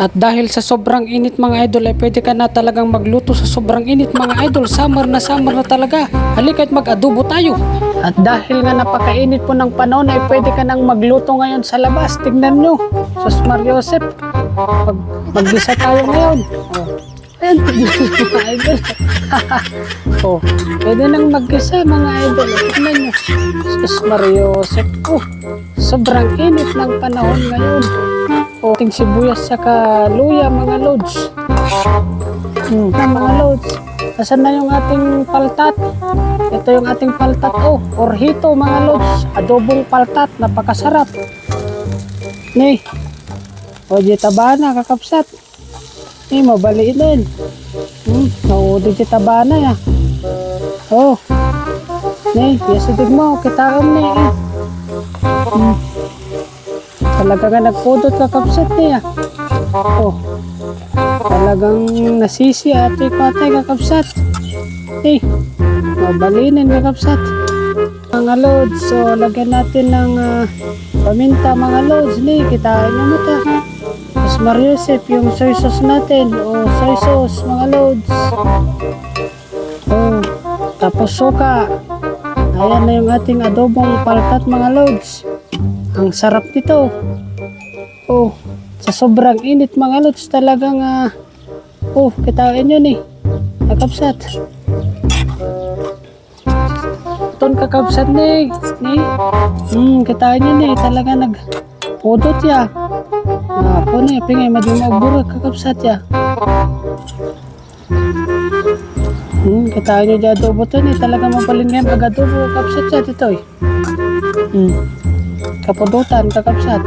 At dahil sa sobrang init mga idol ay pwede ka na talagang magluto sa sobrang init mga idol. Summer na summer na talaga. Halika at mag-adobo tayo. At dahil nga napakainit po ng panahon ay pwede ka nang magluto ngayon sa labas. Tignan nyo. Sus Mariosep. Pag maggisa tayo ngayon. Oh. Ayan, mga idol. oh, pwede nang maggisa mga idol. Tignan nyo. Sus Mariosep. Oh, sobrang init ng panahon ngayon. O, ting sibuyas saka luya mga loads. Hmm, mga loads. Nasaan na yung ating paltat? Ito yung ating paltat. Oh, orhito mga loads. Adobong paltat. Napakasarap. Ni. O, di taba na kakapsat. Ni, mabaliin din. Hmm, naudi di taba na ya. Oh. Ni, yasidig mo. Kitaam ni. Eh. Hmm. Talaga nga nagpudot ka kapsat niya. Oh. Talagang nasisi ate patay ka kapsat. Eh. Mabalinin ka kapsat. Mga loads, so lagyan natin ng ah, paminta mga loads. Ni, kitain mo ta. Mas Mariusip, yung soy sauce natin. Oh, soy sauce mga loads. Oh. Tapos suka. Ayan na yung ating adobong palkat mga loads. Ang sarap nito. Oh, sa sobrang init mga lods talagang ah, oh, kitain nyo ni. Kakapsat. Ton kakapsat ni. Ni. Hmm, kitain nyo ni. Talaga nag pudot ya. Ah, po ni. Pingay madung magburag kakapsat ya. Hmm, kitain nyo dyan adobo to ni. Talaga mapalingyan pag adobo kakapsat ya dito eh. Hmm. Kapudutan, kakapsat.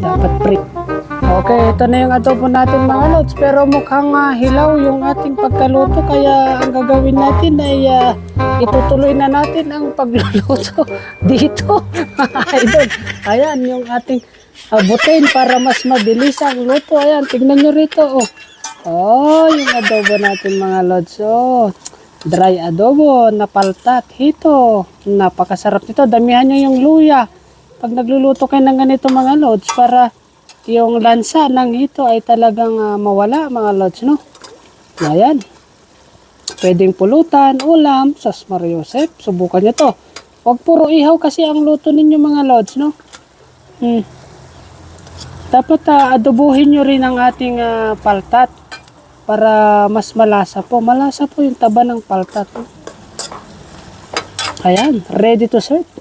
Dapat pre. Okay, ito na yung adobo natin mga lods. Pero mukhang ah, hilaw yung ating pagkaluto. Kaya ang gagawin natin ay ah, itutuloy na natin ang pagluluto dito. Idol. Ayan, yung ating abutin para mas mabilis ang luto. Ayan, tignan nyo rito. Oh, oh yung adobo natin mga lods. Oh, dry adobo, napaltat, hito. Napakasarap nito. Damihan nyo yung luya. Pag nagluluto kayo ng ganito mga lods para yung lansa ng hito ay talagang ah, mawala mga lods, no? Ayan. Pwedeng pulutan, ulam, sas Mariosep. Subukan nyo to. Huwag puro ihaw kasi ang luto ninyo mga lods, no? Hmm. Dapat ah, adobuhin nyo rin ang ating ah, paltat para mas malasa po. Malasa po yung taba ng paltat. no? Ayan, ready to serve.